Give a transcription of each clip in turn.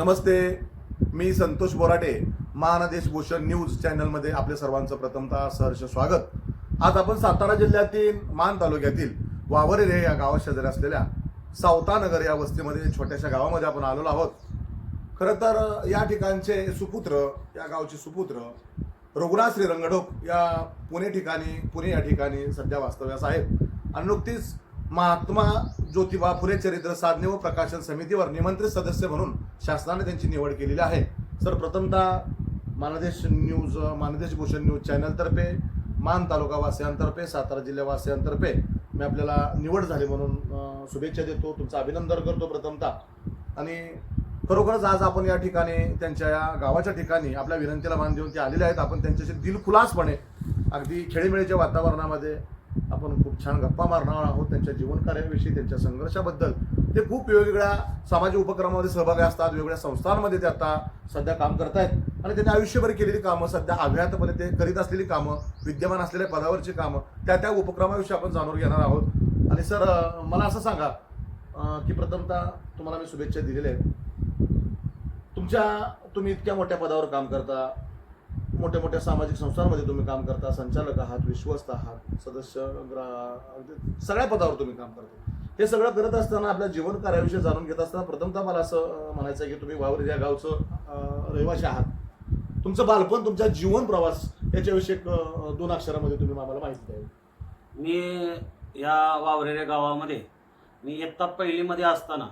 नमस्ते मी संतोष बोराटे महानदेशभूषण न्यूज चॅनलमध्ये आपले सर्वांचं प्रथमतः सहर्ष स्वागत. आज आपण सातारा जिल्ह्यातील मान तालुक्यातील वावरेरे या गावा शेजारी असलेल्या सावतानगर या वस्तीमध्ये छोट्याशा गावामध्ये आपण आलेलो आहोत. खरं तर या ठिकाणचे सुपुत्र या गावचे सुपुत्र रघुनाथ श्री रंगढोक या पुणे ठिकाणी पुणे या ठिकाणी सध्या वास्तव्यास आहेत. आणि नुकतीच महात्मा ज्योतिबा फुले चरित्र साधने व प्रकाशन समितीवर निमंत्रित सदस्य म्हणून शासनाने त्यांची निवड केलेली आहे. सर प्रथमतः मानदेश न्यूज मानदेश भूषण न्यूज चॅनलतर्फे मान तालुका वासियांतर्फे सातारा जिल्ह्यावासियांतर्फे मी आपल्याला निवड झाली म्हणून शुभेच्छा देतो. तुमचं अभिनंदन करतो प्रथमतः. आणि खरोखरच आज आपण या ठिकाणी त्यांच्या या गावाच्या ठिकाणी आपल्या विनंतीला मान देऊन ते आलेले आहेत. आपण त्यांच्याशी दिलखुलासपणे अगदी खेळीमेळीच्या वातावरणामध्ये आपण खूप छान गप्पा मारणार आहोत त्यांच्या जीवनकार्याविषयी त्यांच्या संघर्षाबद्दल. ते खूप वेगवेगळ्या सामाजिक उपक्रमामध्ये सहभागी असतात वेगवेगळ्या संस्थांमध्ये ते आता सध्या काम करतायत. आणि त्यांनी आयुष्यभर केलेली कामं सध्या अभ्यातपणे ते करीत असलेली कामं विद्यमान असलेल्या पदावरची कामं त्या त्या उपक्रमाविषयी आपण जाणून घेणार आहोत. आणि सर मला असं सांगा की प्रथमतः तुम्हाला मी शुभेच्छा दिलेल्या आहेत. तुमच्या तुम्ही इतक्या मोठ्या पदावर काम करता मोठ्या मोठ्या सामाजिक संस्थांमध्ये तुम्ही काम करता संचालक आहात विश्वस्त आहात सदस्य ग्रा- सगळ्या पदावर तुम्ही काम करता. हे सगळं करत असताना आपल्या जीवन कार्याविषयी जाणून घेत असताना प्रथमतः मला असं म्हणायचं आहे की तुम्ही वावर या गावचं रहिवाशी रहिवासी आहात. तुमचं बालपण तुमचा जीवन प्रवास याच्याविषयी दोन अक्षरामध्ये तुम्ही आम्हाला माहिती द्यावी. मी या वावरेरे गावामध्ये मी इयत्ता पहिलीमध्ये असताना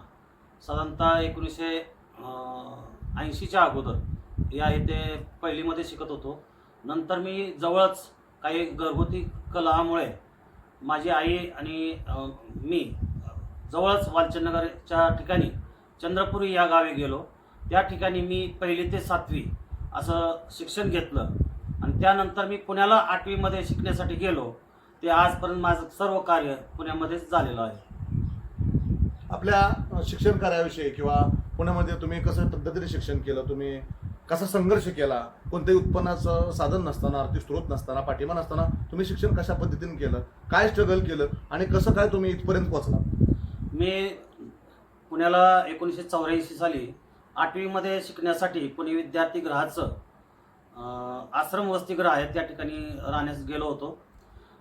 साधारणतः एकोणीसशे ऐंशीच्या अगोदर या इथे पहिलीमध्ये शिकत होतो. नंतर मी जवळच काही घरगुती कलामुळे माझी आई आणि मी जवळच वालचंदनगरच्या ठिकाणी चंद्रपुरी या गावी गेलो. त्या ठिकाणी मी पहिली ते सातवी असं शिक्षण घेतलं. आणि त्यानंतर मी पुण्याला आठवीमध्ये शिकण्यासाठी गेलो. ते आजपर्यंत माझं सर्व कार्य पुण्यामध्येच झालेलं आहे. आपल्या शिक्षण कार्याविषयी किंवा पुण्यामध्ये तुम्ही कसं पद्धतीने शिक्षण केलं? तुम्ही कसा संघर्ष केला? कोणत्याही उत्पन्नाचं साधन नसताना आर्थिक स्रोत नसताना पाठिंबा नसताना तुम्ही शिक्षण कशा पद्धतीने केलं? काय स्ट्रगल केलं? आणि कसं काय तुम्ही इथपर्यंत पोहोचला? मी पुण्याला एकोणीसशे चौऱ्याऐंशी साली आठवीमध्ये शिकण्यासाठी पुणे विद्यार्थीगृहाचं आश्रम वसतिगृह आहे त्या ठिकाणी राहण्यास गेलो होतो.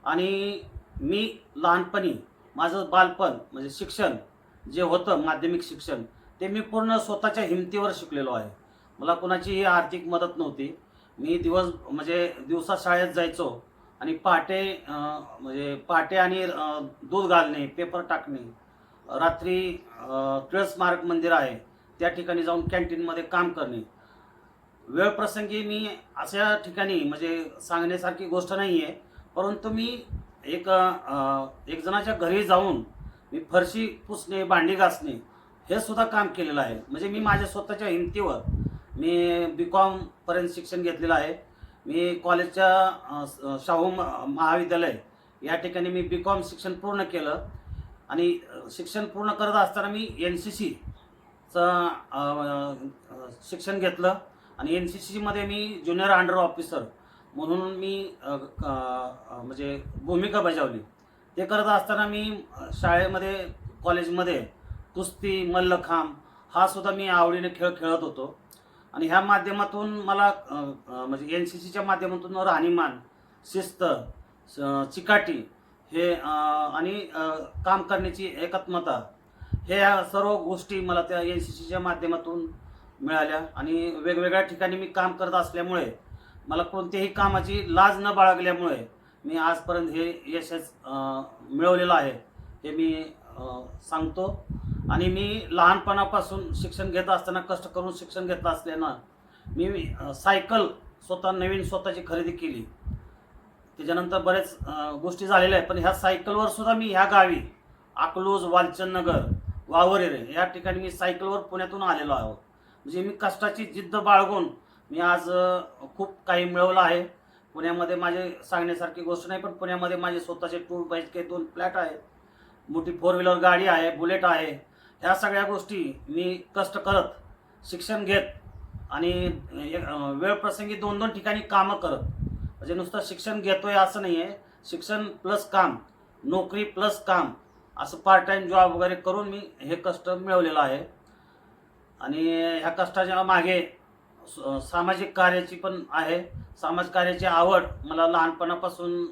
आणि मी लहानपणी माझं बालपण म्हणजे शिक्षण जे होतं माध्यमिक शिक्षण ते मी पूर्ण स्वतःच्या हिमतीवर शिकलेलो आहे. मला कोणाचीही आर्थिक मदत नव्हती. मी दिवस म्हणजे दिवसा शाळेत जायचो आणि पहाटे म्हणजे पहाटे आणि दूध घालणे पेपर टाकणे. रात्री टिळस स्मारक मंदिर आहे. त्या ठिकाणी जाऊन कॅन्टीनमध्ये काम करणे. वेळ प्रसंगी मी अशा ठिकाणी म्हणजे सांगण्यासारखी गोष्ट नाही आहे परंतु मी एक एक जणाच्या घरी जाऊन मी फरशी पुसणे भांडी घासणे हे सुद्धा काम केलेलं आहे. म्हणजे मी माझ्या स्वतःच्या हिमतीवर. मी बी कॉमपर्यंत शिक्षण घेतलेलं आहे. मी कॉलेजच्या शाहू महाविद्यालय या ठिकाणी मी बी कॉम शिक्षण पूर्ण केलं. आणि शिक्षण पूर्ण करत असताना मी एन सी सीचं शिक्षण घेतलं. आणि एन सी सीमध्ये मी ज्युनियर अंडर ऑफिसर म्हणून मी म्हणजे भूमिका बजावली. ते करत असताना मी शाळेमध्ये कॉलेजमध्ये कुस्ती मल्लखांब हा सुद्धा मी आवडीने खेळ खेळत होतो. आणि ह्या माध्यमातून मला म्हणजे एन सी सीच्या माध्यमातून राहणीमान शिस्त चिकाटी हे आणि काम करण्याची एकात्मता हे या सर्व गोष्टी मला त्या एन सी सीच्या माध्यमातून मिळाल्या. आणि वेगवेगळ्या ठिकाणी मी काम करत असल्यामुळे मला कोणत्याही कामाची लाज न बाळगल्यामुळे मी आजपर्यंत हे यशच मिळवलेलं आहे हे मी सांगतो. आणि मी लहानपणापासून शिक्षण घेत असताना कष्ट करून शिक्षण घेत असल्यानं मी सायकल स्वतः नवीन स्वतःची खरेदी केली. त्याच्यानंतर बरेच गोष्टी झालेल्या आहेत पण ह्या सायकलवर सुद्धा मी ह्या गावी अकलूज वालचंदनगर वावरेरे या ठिकाणी मी सायकलवर पुण्यातून आलेलो आहोत म्हणजे मी कष्टाची जिद्द बाळगून मी आज खूप काही मिळवलं आहे. पुण्यामध्ये माझे सांगण्यासारखी गोष्ट नाही पण पुण्यामध्ये माझे स्वतःचे टू बाईक दोन फ्लॅट आहेत. मोठी फोर व्हीलर गाडी आहे बुलेट आहे. ह्या सगळ्या गोष्टी मी कष्ट करत शिक्षण घेत आणि एक, वेळ प्रसंगी दोन दोन ठिकाणी कामं करत. म्हणजे नुसतं शिक्षण घेतोय असं नाही आहे शिक्षण प्लस काम नोकरी प्लस काम असं पार्ट टाइम जॉब वगैरे करून मी हे कष्ट मिळवलेलं आहे. आणि ह्या कष्टाच्या मागे स- सामाजिक कार्याची पण आहे. समाज कार्याची आवड मला लहानपणापासून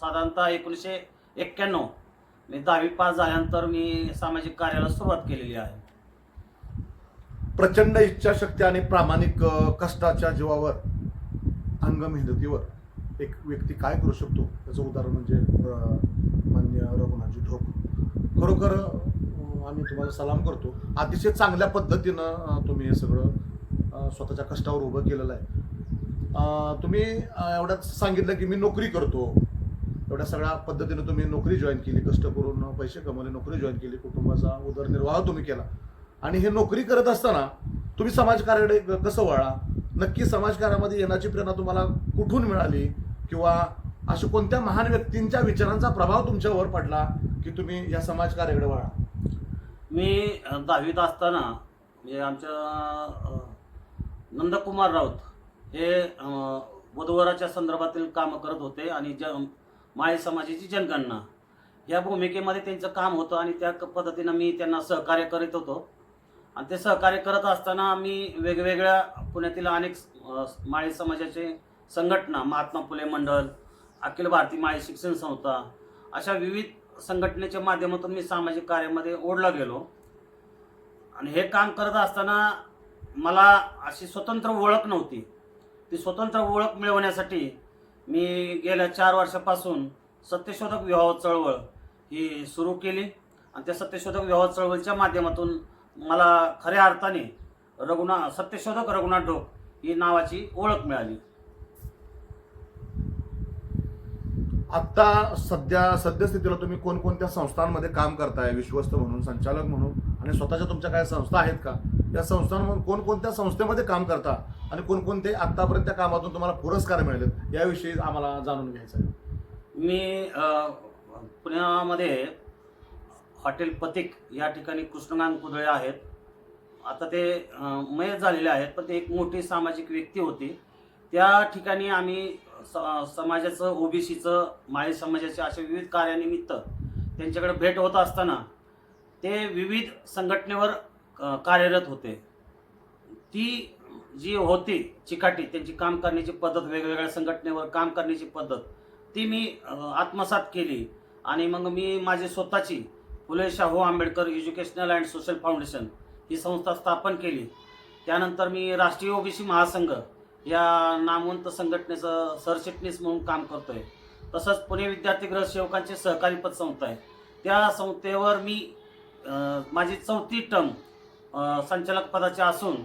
साधारणतः एकोणीसशे एक्क्याण्णव मी दहावी पास झाल्यानंतर मी सामाजिक कार्याला सुरुवात केलेली आहे. प्रचंड इच्छाशक्ती आणि प्रामाणिक अ, कष्टाच्या जीवावर अंग मेहनतीवर एक व्यक्ती काय करू शकतो? त्याचं उदाहरण म्हणजे अ, मान्य रघुनाथजी ढोक खरोखर अ, आम्ही तुम्हाला सलाम करतो. अतिशय चांगल्या पद्धतीनं अ, तुम्ही हे सगळं अ, स्वतःच्या कष्टावर उभं केलेलं आहे. अ, तुम्ही अ, एवढ्याच सांगितलं की मी नोकरी करतो. एवढ्या सगळ्या पद्धतीनं तुम्ही नोकरी जॉईन केली कष्ट करून पैसे कमवले नोकरी जॉईन केली कुटुंबाचा उदरनिर्वाह तुम्ही केला. आणि हे नोकरी करत असताना तुम्ही समाजकार्याकडे क- कसं वळा नक्की समाजकार्यामध्ये येण्याची प्रेरणा तुम्हाला कुठून मिळाली? किंवा अशा कोणत्या महान व्यक्तींच्या विचारांचा प्रभाव तुमच्यावर पडला की तुम्ही या समाजकार्याकडे वळा? मी दहावीत असताना म्हणजे आमच्या नंदकुमार राऊत हे अ, वधूवराच्या संदर्भातील कामं करत होते आणि ज माळी समाजाची जनगणना. या भूमिकेमध्ये त्यांचं काम होतं आणि त्या क- पद्धतीनं मी त्यांना सहकार्य करीत होतो. आणि ते सहकार्य करत असताना मी वेगवेगळ्या पुण्यातील अनेक माळी समाजाचे संघटना महात्मा फुले मंडळ अखिल भारतीय माळी शिक्षण संस्था अशा विविध संघटनेच्या माध्यमातून मी सामाजिक कार्यामध्ये ओढला गेलो. आणि हे काम करत असताना मला अशी स्वतंत्र ओळख नव्हती. ती स्वतंत्र ओळख मिळवण्यासाठी मी गेल्या चार वर्षापासून सत्यशोधक विवाह चळवळ ही सुरू केली. आणि त्या सत्यशोधक विवाह चळवळीच्या माध्यमातून मला खऱ्या अर्थाने रघुनाथ सत्यशोधक रघुनाथ ढोक ही नावाची ओळख मिळाली. आत्ता सध्या सद्यस्थितीला तुम्ही कोणकोणत्या संस्थांमध्ये काम करताय? विश्वस्त म्हणून संचालक म्हणून आणि स्वतःच्या तुमच्या काय संस्था आहेत का? या संस्थांमधून कोणकोणत्या संस्थेमध्ये काम करता आणि कोणकोणते आतापर्यंत त्या कामातून तुम्हाला पुरस्कार मिळालेत याविषयी आम्हाला जाणून घ्यायचं आहे. मी पुण्यामध्ये हॉटेल पथिक या ठिकाणी कृष्णकांत कुदळे आहेत. आता ते अ, मयत झालेले आहेत पण ते एक मोठी सामाजिक व्यक्ती होती. त्या ठिकाणी आम्ही स- समाजाचं ओबीसीचं माळी समाजाचे अशा विविध कार्यानिमित्त त्यांच्याकडे भेट होत असताना ते विविध संघटनेवर कार्यरत होते. ती जी होती चिकाटी त्यांची काम करण्याची पद्धत वेगवेगळ्या संघटनेवर काम करण्याची पद्धत ती मी आत्मसात केली. आणि मग मी माझी स्वतःची Phule Shahu Ambedkar educational and social foundation ही संस्था स्थापन केली. त्यानंतर मी राष्ट्रीय ओबीसी महासंघ या नामवंत संघटनेचं सरचिटणीस म्हणून काम करतोय. तसंच पुणे विद्यार्थी गृह सेवकांचे सहकारी पतसंस्था आहे. त्या संस्थेवर मी माझी चौथी टर्म संचालक पदाचे असून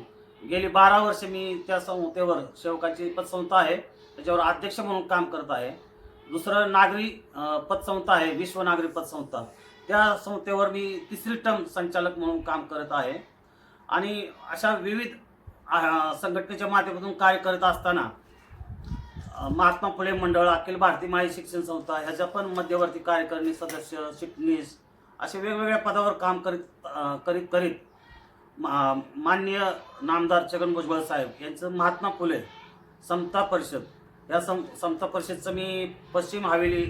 गेली बारा वर्षे मी त्या संस्थेवर सेवकाची पतसंस्था आहे. त्याच्यावर अध्यक्ष म्हणून काम करत आहे. दुसरं नागरी पतसंस्था आहे विश्व नागरी पतसंस्था. त्या संस्थेवर मी तिसरी टर्म संचालक म्हणून काम करत आहे. आणि अशा विविध संघटनेच्या माध्यमातून कार्य करत असताना महात्मा फुले मंडळ अखिल भारतीय माई शिक्षण संस्था ह्याच्या पण मध्यवर्ती कार्यकारिणी सदस्य चिटणीस असे वेगवेगळ्या पदावर काम करीत करीत करीत मा- माननीय नामदार छगन भुजबळ साहेब यांचं महात्मा फुले समता परिषद. या सम समता परिषदचं मी पश्चिम हवेली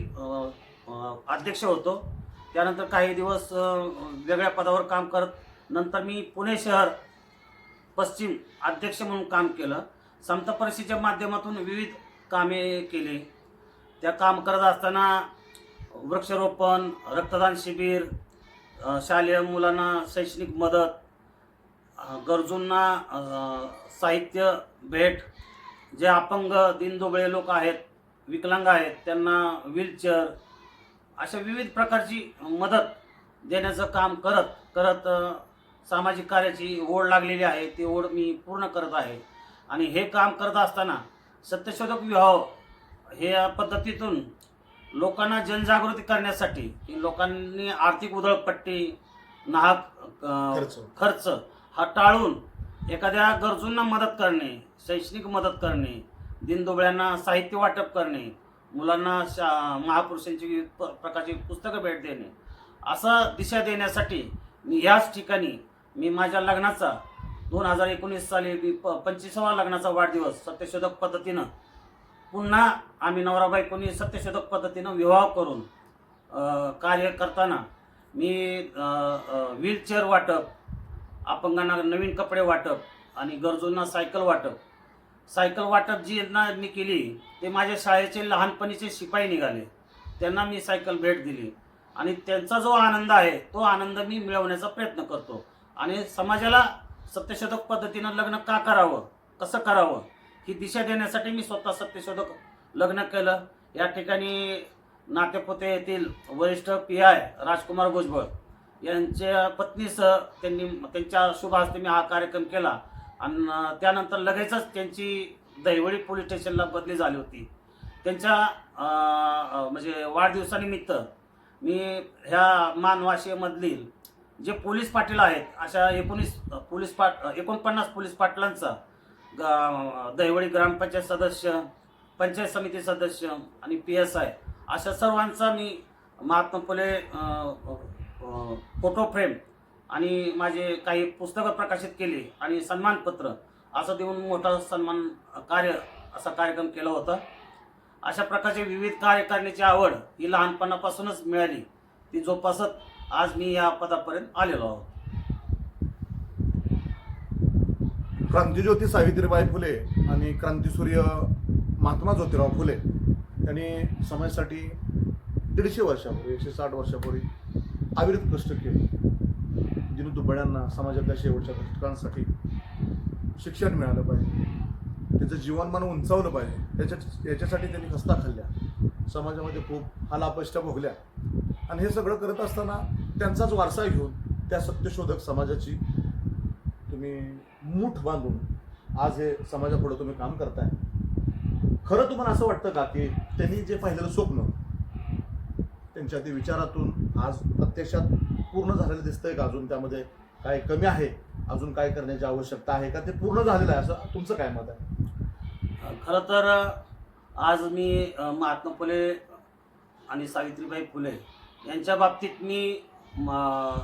अध्यक्ष होतो. त्यानंतर काही दिवस वेगळ्या पदावर काम करत नंतर मी पुणे शहर पश्चिम अध्यक्ष म्हणून काम केलं. समता परिषदेच्या माध्यमातून विविध कामे केली. त्या काम करत असताना वृक्षारोपण रक्तदान शिबिर शालेय मुलांना शैक्षणिक मदत गरजूंना साहित्य भेट जे अपंग दिनदुबळे लोक आहेत विकलांग आहेत त्यांना व्हीलचेअर अशा विविध प्रकारची मदत देण्याचं काम करत करत सामाजिक कार्याची ओढ लागलेली आहे ती ओढ मी पूर्ण करत आहे आणि हे काम करत असताना सत्यशोधक विवाह हे पद्धतीतून लोकांना जनजागृती करण्यासाठी लोकांनी आर्थिक उधळपट्टी नाहक खर्च. हा टाळून एखाद्या गरजूंना मदत करणे शैक्षणिक मदत करणे दिनदुबळ्यांना साहित्य वाटप करणे मुलांना शा महापुरुषांची विविध प्रकारची पुस्तकं भेट देणे असं दिशा देण्यासाठी मी याच ठिकाणी मी माझ्या लग्नाचा दोन हजार एकोणीस साली मी प पंचवीसावा लग्नाचा वाढदिवस सत्यशोधक पद्धतीनं पुन्हा आम्ही नवरा बायकोनी सत्यशोधक पद्धतीनं विवाह करून कार्य करताना मी व्हीलचेअर वाटप अपंगांना नवीन कपडे वाटप आणि गरजूंना सायकल वाटप. सायकल वाटप जी यांना मी केली ते माझ्या शाळेचे लहानपणीचे शिपाई निघाले. त्यांना मी सायकल भेट दिली. आणि त्यांचा जो आनंद आहे तो आनंद मी मिळवण्याचा प्रयत्न करतो. आणि समाजाला सत्यशोधक पद्धतीनं लग्न का करावं? कसं करावं? ही दिशा देण्यासाठी मी स्वतः सत्यशोधक लग्न केलं. या ठिकाणी नातेपुते येथील वरिष्ठ पी आय राजकुमार भुजबळ यांच्या पत्नीसह त्यांनी त्यांच्या शुभ हस्ते मी हा कार्यक्रम केला. आणि त्यानंतर लगेचच त्यांची दैवळी पोलीस स्टेशनला बदली झाली होती. त्यांच्या म्हणजे वाढदिवसानिमित्त मी ह्या मानवाशीमधील जे पोलीस पाटील आहेत अशा एकोणीस पोलीस पाट एकोणपन्नास पोलीस पाटलांचा ग- दैवळी ग्रामपंचायत सदस्य पंचायत समिती सदस्य आणि पी एस आय अशा सर्वांचा मी महात्मा फुले फोटो फ्रेम आणि माझे काही पुस्तकं प्रकाशित केली आणि सन्मानपत्र असं देऊन मोठा सन्मान कार्य असा कार्यक्रम केला होता. अशा प्रकारचे विविध कार्य करण्याची आवड ही लहानपणापासूनच मिळाली. ती जोपासत आज मी या पदापर्यंत आलेलो आहोत. क्रांतिज्योती सावित्रीबाई फुले आणि क्रांतीसूर्य महात्मा ज्योतिराव फुले यांनी समाजासाठी दीडशे वर्षापूर्वी एकशे साठ वर्षापूर्वी अविरत कष्ट केले. जिनु दुबळ्यांना समाजातल्या शेवटच्या घटकांसाठी शिक्षण मिळालं पाहिजे. त्याचं जीवनमान उंचावलं पाहिजे. त्याच्या याच्यासाठी त्यांनी हस्ता खाल्ल्या. समाजामध्ये खूप हालापष्ट भोगल्या. आणि हे सगळं करत असताना त्यांचाच वारसा घेऊन त्या सत्यशोधक समाजाची तुम्ही मूठ बांधून आज हे समाजापुढं तुम्ही काम करताय. खरं तुम्हाला असं वाटतं का की त्यांनी जे पाहिलेलं स्वप्न त्यांच्या ते विचारातून आज प्रत्यक्षात पूर्ण झालेलं दिसतंय का अजून त्यामध्ये काय कमी आहे? अजून काय करण्याची आवश्यकता आहे का? ते पूर्ण झालेलं आहे असं तुमचं काय मत आहे? खरं तर आज मी महात्मा फुले आणि सावित्रीबाई फुले यांच्या बाबतीत मी म,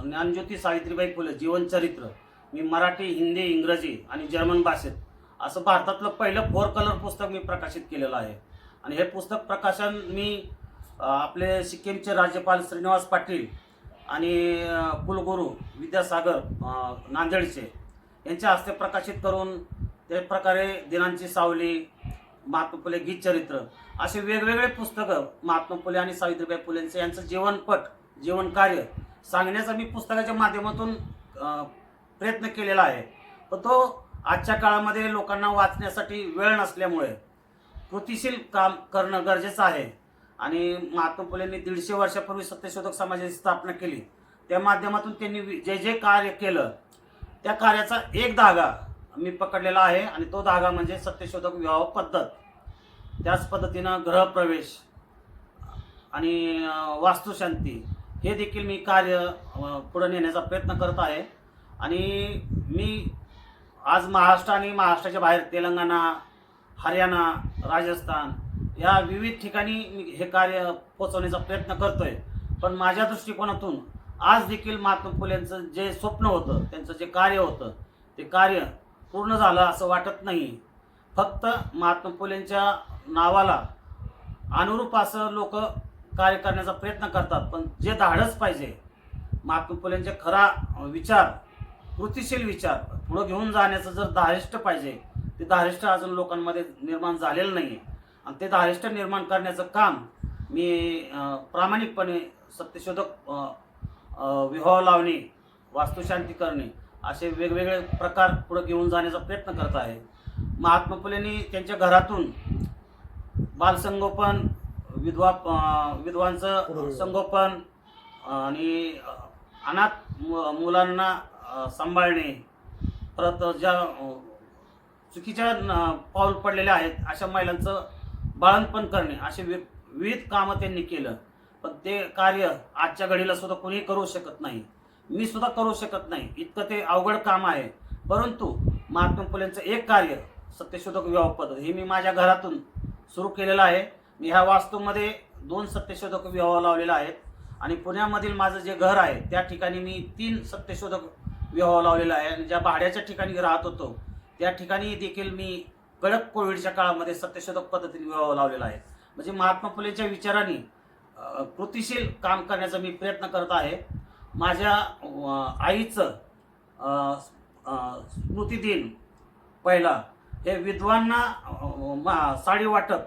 ज्ञानज्योती सावित्रीबाई फुले जीवनचरित्र मी मराठी हिंदी इंग्रजी आणि जर्मन भाषेत असं भारतातलं पहिलं फोर कलर पुस्तक मी प्रकाशित केलेलं आहे. आणि हे पुस्तक प्रकाशन मी आपले सिक्कीमचे राज्यपाल श्रीनिवास पाटील आणि कुलगुरू विद्यासागर नांदेडचे यांच्या हस्ते प्रकाशित करून त्या प्रकारे दिनांची सावली महात्मा फुले गीतचरित्र असे वेगवेगळे पुस्तकं महात्मा फुले आणि सावित्रीबाई फुलेंचे यांचं जीवनपट जीवनकार्य सांगण्याचा मी पुस्तकाच्या माध्यमातून प्रयत्न केलेला आहे. पण तो आजच्या काळामध्ये लोकांना वाचण्यासाठी वेळ नसल्यामुळे कृतिशील काम करणं गरजेचं आहे. आणि महात्मा फुलेंनी दीडशे वर्षापूर्वी सत्यशोधक समाजाची स्थापना केली. त्या माध्यमातून त्यांनी जे जे कार्य केलं त्या कार्याचा एक धागा मी पकडलेला आहे आणि तो धागा म्हणजे सत्यशोधक विवाह पद्धत. त्याच पद्धतीनं ग्रहप्रवेश आणि वास्तुशांती हे देखील मी कार्य पुढे नेण्याचा प्रयत्न करत आहे. आणि मी आज महाराष्ट्र आणि महाराष्ट्राच्या बाहेर तेलंगणा हरियाणा राजस्थान या विविध ठिकाणी मी हे कार्य पोचवण्याचा प्रयत्न करतोय. पण माझ्या दृष्टिकोनातून आज देखील महात्मा फुलेंचं जे स्वप्न होतं त्यांचं जे कार्य होतं ते कार्य पूर्ण झालं असं वाटत नाही. फक्त महात्मा फुलेंच्या नावाला अनुरूप असं लोक कार्य करण्याचा प्रयत्न करतात पण जे धाडस पाहिजे महात्मा फुलेंचे खरा विचार कृतिशील विचार पुढं घेऊन जाण्याचं जर धारिष्ट पाहिजे ते धारिष्ट अजून लोकांमध्ये निर्माण झालेलं नाही आहे आणि ते धारिष्ट निर्माण करण्याचं काम मी प्रामाणिकपणे सत्यशोधक विवाह लावणे वास्तुशांती करणे असे वेगवेगळे प्रकार पुढे घेऊन जाण्याचा प्रयत्न करत आहे. महात्मा फुलेंनी त्यांच्या घरातून बालसंगोपन विधवा विधवांचं संगोपन आणि अनाथ मुलांना सांभाळणे परत ज्या चुकीच्या पाऊल पडलेल्या आहेत अशा महिलांचं बाळंतपण करणे असे वि विविध कामं त्यांनी केलं. पण ते कार्य आजच्या घडीला सुद्धा कोणी करू शकत नाही. मी सुद्धा करू शकत नाही. इतकं ते अवघड काम आहे. परंतु महात्मा फुलेंचं एक कार्य सत्यशोधक विवाह पद्धत हे मी माझ्या घरातून सुरू केलेलं आहे. मी ह्या वास्तूमध्ये दोन सत्यशोधक विवाह लावलेला आहेत. आणि पुण्यामधील माझं जे घर आहे त्या ठिकाणी मी तीन सत्यशोधक विवाह लावलेला आहे. आणि ज्या भाड्याच्या ठिकाणी राहत होतो त्या ठिकाणी देखील मी कडक कोविडच्या काळामध्ये सत्यशोधक पद्धतीने विवाह लावलेला आहे. म्हणजे महात्मा फुलेच्या विचारांनी कृतिशील काम करण्याचा मी प्रयत्न करत आहे. माझ्या आईचं अ, स्मृती दिन पहिला हे विद्वांना मा- साडी वाटप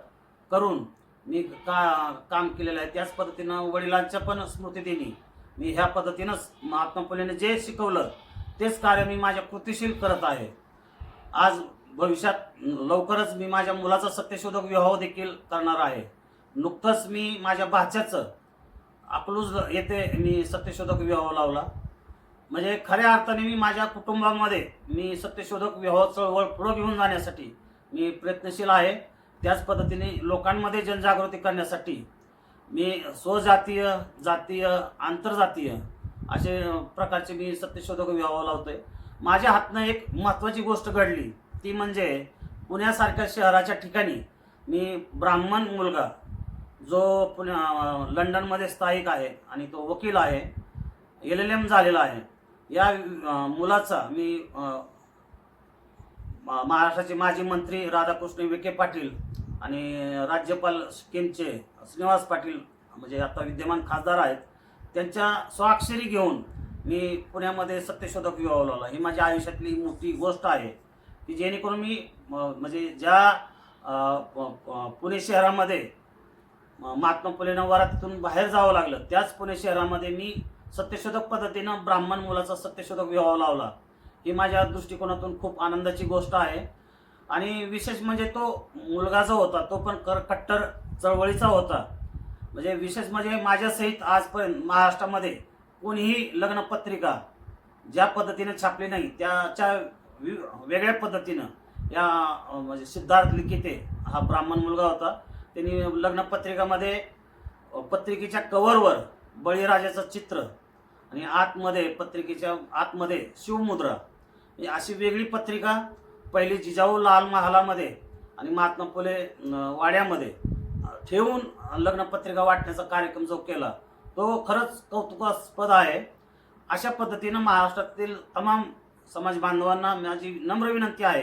करून मी का काम केलेलं आहे. त्याच पद्धतीनं वडिलांच्या पण स्मृतिदिनी मी ह्या पद्धतीनंच महात्मा फुलेने जे शिकवलं तेच कार्य मी माझ्या कृतिशील करत आहे. आज भविष्यात लवकरच मी माझ्या मुलाचा सत्यशोधक विवाह देखील करणार आहे. नुकतंच मी माझ्या भाच्याचं अकलूज येथे मी सत्यशोधक विवाह लावला. म्हणजे खऱ्या अर्थाने मी माझ्या कुटुंबामध्ये मी सत्यशोधक विवाह चळवळ पुढं घेऊन जाण्यासाठी मी प्रयत्नशील आहे. त्याच पद्धतीने लोकांमध्ये जनजागृती करण्यासाठी मी स्वजातीय जातीय आंतरजातीय असे प्रकारचे मी सत्यशोधक विवाह लावतोय. माझ्या हातनं एक महत्त्वाची गोष्ट घडली. ती म्हणजे पुण्यासारख्या शहराच्या ठिकाणी मी ब्राह्मण मुलगा जो पुण्या लंडनमध्ये स्थायिक आहे आणि तो वकील आहे एल एल एम झालेला आहे. या मुलाचा मी महाराष्ट्राचे माजी मंत्री राधाकृष्ण विखे पाटील आणि राज्यपाल सिक्कीमचे श्रीनिवास पाटील म्हणजे आता विद्यमान खासदार आहेत त्यांच्या स्वाक्षरी घेऊन मी पुण्यामध्ये सत्यशोधक विवाह लावला ही माझ्या आयुष्यातली मोठी गोष्ट आहे. की जेणेकरून मी म्हणजे ज्या प- प- पुणे शहरामध्ये महात्मा महात्मा फुलेंना तिथून बाहेर जावं लागलं त्याच पुणे शहरामध्ये मी सत्यशोधक पद्धतीनं ब्राह्मण मुलाचा सत्यशोधक विवाह लावला. ही माझ्या दृष्टिकोनातून खूप आनंदाची गोष्ट आहे. आणि विशेष म्हणजे तो मुलगा जो होता तो पण कर कट्टर चळवळीचा होता. म्हणजे विशेष म्हणजे माझ्यासहित आजपर्यंत महाराष्ट्रामध्ये कोणीही लग्नपत्रिका ज्या पद्धतीने छापली नाही त्याच्या वेगळ्या पद्धतीनं. या म्हणजे सिद्धार्थ लिखिते हा ब्राह्मण मुलगा होता. त्यांनी लग्नपत्रिकामध्ये पत्रिकेच्या कव्हरवर बळीराजाचं चित्र आणि आतमध्ये पत्रिकेच्या आतमध्ये शिवमुद्रा ही अशी वेगळी पत्रिका पहिली जिजाऊ लाल महालामध्ये आणि महात्मा फुले वाड्यामध्ये ठेवून लग्नपत्रिका वाटण्याचा कार्यक्रम जो केला तो खरंच कौतुकास्पद आहे. अशा पद्धतीनं महाराष्ट्रातील तमाम समाज बांधवांना माझी नम्र विनंती आहे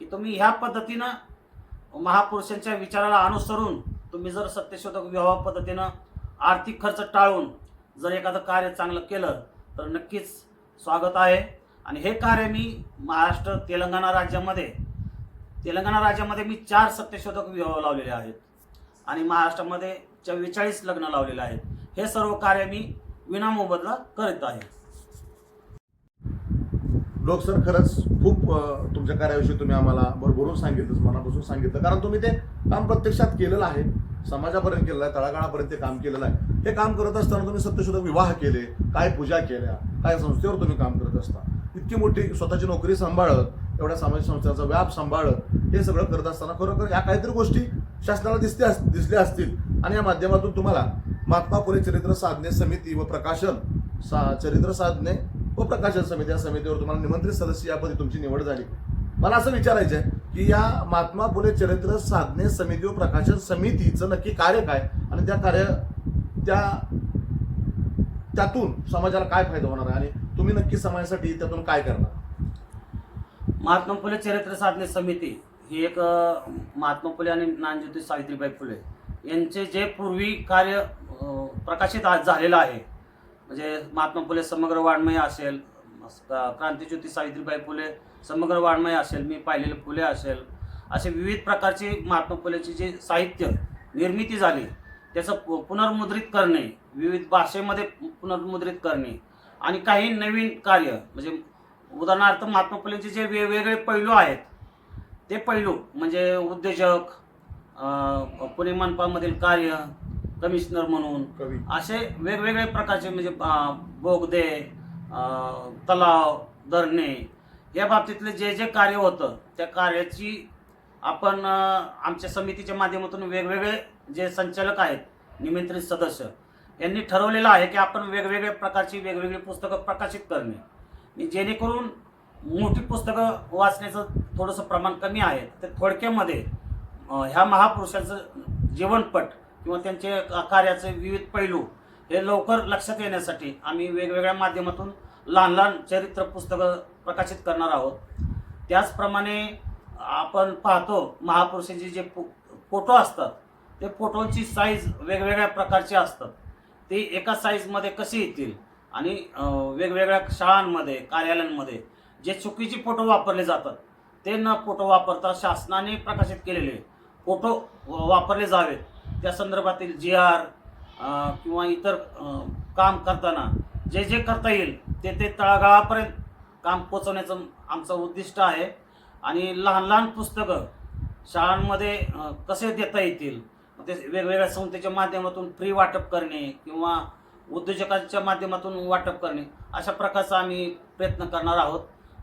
की तुम्ही ह्या पद्धतीनं महापुरुषांच्या विचाराला अनुसरून तुम्ही जर सत्यशोधक विवाह पद्धतीनं आर्थिक खर्च टाळून जर एखादं कार्य चांगलं केलं तर नक्कीच स्वागत आहे. आणि हे कार्य मी महाराष्ट्र तेलंगणा राज्यामध्ये तेलंगणा राज्यामध्ये मी चार सत्यशोधक विवाह लावलेले आहेत. आणि महाराष्ट्रामध्ये चव्वेचाळीस लग्न लावलेले आहेत. हे सर्व कार्य मी विनामोबदला करीत आहे. लोक सर खरंच खूप तुमच्या कार्याविषयी तुम्ही आम्हाला भरभरून सांगितलं मनापासून सांगितलं. कारण तुम्ही ते काम प्रत्यक्षात केलेलं आहे. समाजापर्यंत केलेलं आहे तळागाळापर्यंत ते काम केलेलं आहे. हे काम करत असताना तुम्ही सत्यशोधक विवाह केले काय पूजा केल्या काय संस्थेवर तुम्ही काम करत असता. इतकी मोठी स्वतःची नोकरी सांभाळत एवढ्या सामाजिक संस्थांचा व्याप सांभाळत हे सगळं करत असताना खरोखर या काहीतरी गोष्टी शासनाला दिसते अस- दिसल्या असतील. आणि या माध्यमातून तुम्हाला महात्मा फुले चरित्र साधने समिती व प्रकाशन सा चरित्र साधने उपप्रकाशन प्रकाशन समिती या समितीवर तुम्हाला निमंत्रित सदस्य यापदी तुमची निवड झाली. मला असं विचारायचं आहे की या महात्मा फुले चरित्र साधने समिती व प्रकाशन समितीचं नक्की कार्य काय? आणि त्या कार्य त्या त्यातून समाजाला काय फायदा होणार आहे? आणि तुम्ही नक्की समाजासाठी त्यातून काय करणार? महात्मा फुले चरित्र साधने समिती ही एक महात्मा फुले आणि नानज्योती सावित्रीबाई फुले यांचे जे पूर्वी कार्य प्रकाशित आज झालेलं आहे म्हणजे महात्मा फुले समग्र वाङ्मय असेल क्रांतीज्योती सावित्रीबाई फुले समग्र वाङ्मय असेल मी पाहिलेले फुले असेल असे विविध प्रकारचे महात्मा फुलेचे जे साहित्य निर्मिती झाली त्याचं पु- पुनर्मुद्रित करणे विविध भाषेमध्ये पुनर्मुद्रित करणे आणि काही नवीन कार्य म्हणजे उदाहरणार्थ महात्मा फुलेंचे जे वेगवेगळे पैलू आहेत ते पैलू म्हणजे उद्योजक पुणे मनपामधील कार्य कमिशनर म्हणून असे वेगवेगळे प्रकारचे म्हणजे बोगदे तलाव धरणे या बाबतीतले जे जे कार्य होतं त्या कार्याची आपण आमच्या समितीच्या माध्यमातून वेगवेगळे जे संचालक आहेत निमंत्रित सदस्य यांनी ठरवलेलं आहे की आपण वेगवेगळ्या प्रकारची वेगवेगळी पुस्तकं प्रकाशित करणे. जेणेकरून मोठी पुस्तकं वाचण्याचं थोडंसं प्रमाण कमी आहे. तर थोडक्यामध्ये ह्या महापुरुषांचं जीवनपट किंवा त्यांचे का- कार्याचे विविध पैलू हे लवकर लक्षात येण्यासाठी आम्ही वेगवेगळ्या माध्यमातून लहान लहान चरित्र पुस्तकं प्रकाशित करणार आहोत. त्याचप्रमाणे आपण पाहतो महापुरुषांचे जे फो- फोटो असतात ते फोटोंची साईज वेगवेगळ्या प्रकारची असतात. ते एका साईजमध्ये कसे येतील आणि वेगवेगळ्या शाळांमध्ये कार्यालयांमध्ये जे चुकीचे फोटो वापरले जातात ते न फोटो वापरता शासनाने प्रकाशित केलेले फोटो वापरले जावेत. त्या संदर्भातील जी आर किंवा इतर काम करताना जे जे करता येईल ते ते तळागाळापर्यंत काम पोचवण्याचं आमचं उद्दिष्ट आहे. आणि लहान लहान पुस्तकं शाळांमध्ये कसे देता येतील ते वेगवेगळ्या संस्थेच्या माध्यमातून फ्री वाटप करणे किंवा उद्योजकांच्या माध्यमातून वाटप करणे अशा प्रकारचा आम्ही प्रयत्न करणार आहोत.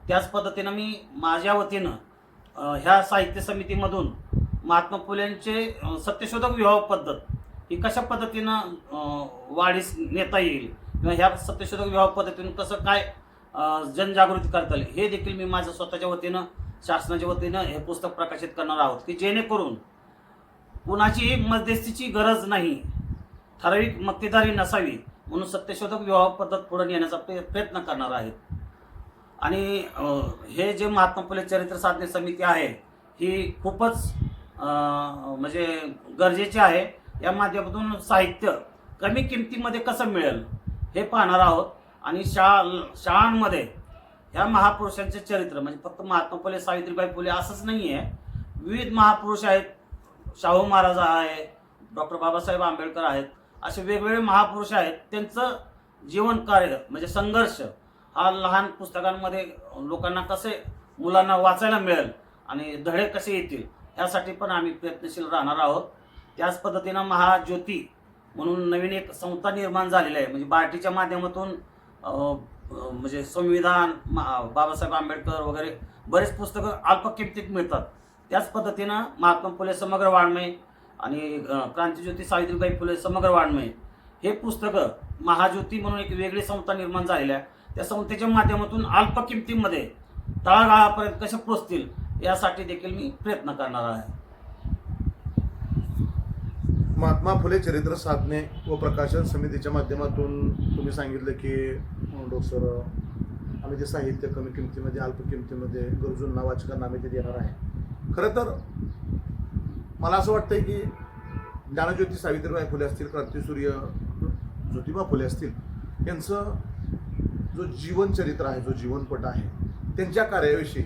त्याच पद्धतीनं मी माझ्या वतीनं ह्या साहित्य समितीमधून महात्मा फुलेंचे सत्यशोधक विवाह पद्धत ही कशा पद्धतीनं वाढीस नेता येईल? किंवा ह्या सत्यशोधक विवाह पद्धतीनं कसं काय जनजागृती करता येईल? हे देखील मी माझ्या स्वतःच्या वतीनं शासनाच्या वतीनं हे पुस्तक प्रकाशित करणार आहोत. की जेणेकरून कुणाची मध्यस्थीची गरज नाही ठराविक मक्तेदारी नसावी म्हणून सत्यशोधक विवाह पद्धत पुढे नेण्याचा प्रयत्न करणार आहेत. आणि हे जे महात्मा फुले चरित्र साधने समिती आहे ही खूपच म्हणजे गरजेचे आहे. या माध्यमातून साहित्य कमी किमतीमध्ये कसं मिळेल हे पाहणार आहोत. आणि शा शाळांमध्ये ह्या महापुरुषांचे चरित्र म्हणजे फक्त महात्मा फुले सावित्रीबाई फुले असंच नाही आहे विविध महापुरुष आहेत. शाहू महाराज आहे डॉक्टर बाबासाहेब आंबेडकर आहेत. असे वेगवेगळे महापुरुष आहेत. त्यांचं जीवन कार्य म्हणजे संघर्ष हा लहान पुस्तकांमध्ये लोकांना कसे मुलांना वाचायला मिळेल आणि धडे कसे येतील ह्यासाठी पण आम्ही प्रयत्नशील राहणार आहोत. त्याच पद्धतीनं महाज्योती म्हणून नवीन एक संस्था निर्माण झालेली आहे. म्हणजे बार्टीच्या माध्यमातून म्हणजे संविधान महा बाबासाहेब आंबेडकर वगैरे बरेच पुस्तकं अल्प किमतीत मिळतात. त्याच पद्धतीनं महात्मा फुले समग्र वाङ्मय आणि क्रांतीज्योती सावित्रीबाई फुले समग्र वाङ्मय हे पुस्तकं महाज्योती म्हणून एक वेगळी संस्था निर्माण झालेली आहे. त्या संस्थेच्या माध्यमातून अल्प किमतीमध्ये तळागाळापर्यंत कसे पोचतील यासाठी देखील मी प्रयत्न करणार आहे. महात्मा फुले चरित्र साधने व प्रकाशन समितीच्या माध्यमातून तुम्ही सांगितलं की डॉक्टर आम्ही ते साहित्य कमी किमतीमध्ये अल्प किमतीमध्ये गरजूंना वाचकांना आम्ही ते देणार आहे. खरं तर मला असं वाटतंय की ज्ञानज्योती सावित्रीबाई फुले असतील क्रांतीसूर्य ज्योतिबा फुले असतील यांचं जो जीवनचरित्र आहे जो जीवनपट आहे त्यांच्या कार्याविषयी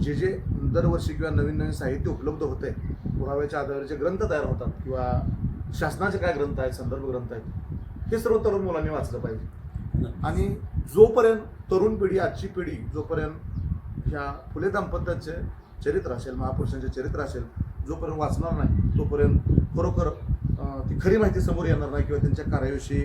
जे जे दरवर्षी किंवा नवीन नवीन साहित्य उपलब्ध होते पुराव्याच्या आधारे जे ग्रंथ तयार होतात किंवा शासनाचे काय ग्रंथ आहेत संदर्भ ग्रंथ आहेत हे सर्व तरुण मुलांनी वाचलं पाहिजे. आणि जोपर्यंत तरुण पिढी आजची पिढी जोपर्यंत ह्या फुले दाम्पत्याचे चरित्र असेल महापुरुषांचे चरित्र असेल जोपर्यंत वाचणार नाही तोपर्यंत खरोखर ती खरी माहिती समोर येणार नाही किंवा त्यांच्या कार्याविषयी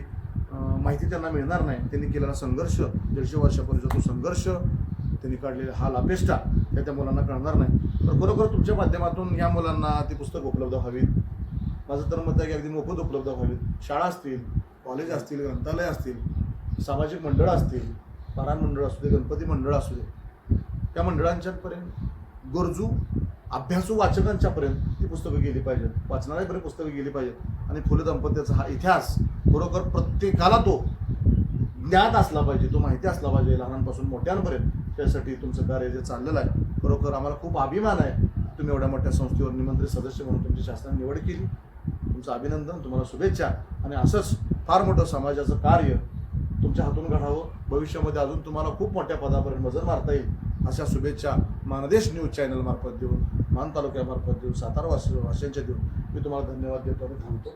माहिती त्यांना मिळणार नाही. त्यांनी केलेला संघर्ष दीडशे वर्षापूर्वीचा तो संघर्ष त्यांनी काढलेला हाल अपेष्टा त्या त्या मुलांना कळणार नाही. तर खरोखर तुमच्या माध्यमातून या मुलांना ती पुस्तक उपलब्ध व्हावीत? माझं तर मत आहे की अगदी मोफत उपलब्ध व्हावीत. शाळा असतील कॉलेज असतील ग्रंथालय असतील सामाजिक मंडळं असतील पारायण मंडळ असू दे गणपती मंडळ असू दे त्या मंडळांच्यापर्यंत गरजू अभ्यासू वाचकांच्यापर्यंत ती पुस्तकं गेली पाहिजेत. वाचणाऱ्यापर्यंत पुस्तकं गेली पाहिजेत. आणि फुले दाम्पत्याचा हा इतिहास खरोखर प्रत्येकाला तो ज्ञात असला पाहिजे तो माहिती असला पाहिजे लहानांपासून मोठ्यांपर्यंत. त्यासाठी तुमचं कार्य जे चाललेलं आहे खरोखर आम्हाला खूप अभिमान आहे. तुम्ही एवढ्या मोठ्या संस्थेवर निमंत्रित सदस्य म्हणून तुमची शासनाने निवड केली. तुमचं अभिनंदन तुम्हाला शुभेच्छा. आणि असंच फार मोठं समाजाचं कार्य तुमच्या हातून घडावं. भविष्यामध्ये अजून तुम्हाला खूप मोठ्या पदापर्यंत वजन मारता येईल. अशा शुभेच्छा मानदेश न्यूज चॅनल मार्फत देऊन मान तालुक्यामार्फत देऊन सातारा वासी वाशांच्या देऊन मी तुम्हाला धन्यवाद देतो आणि थांबतो.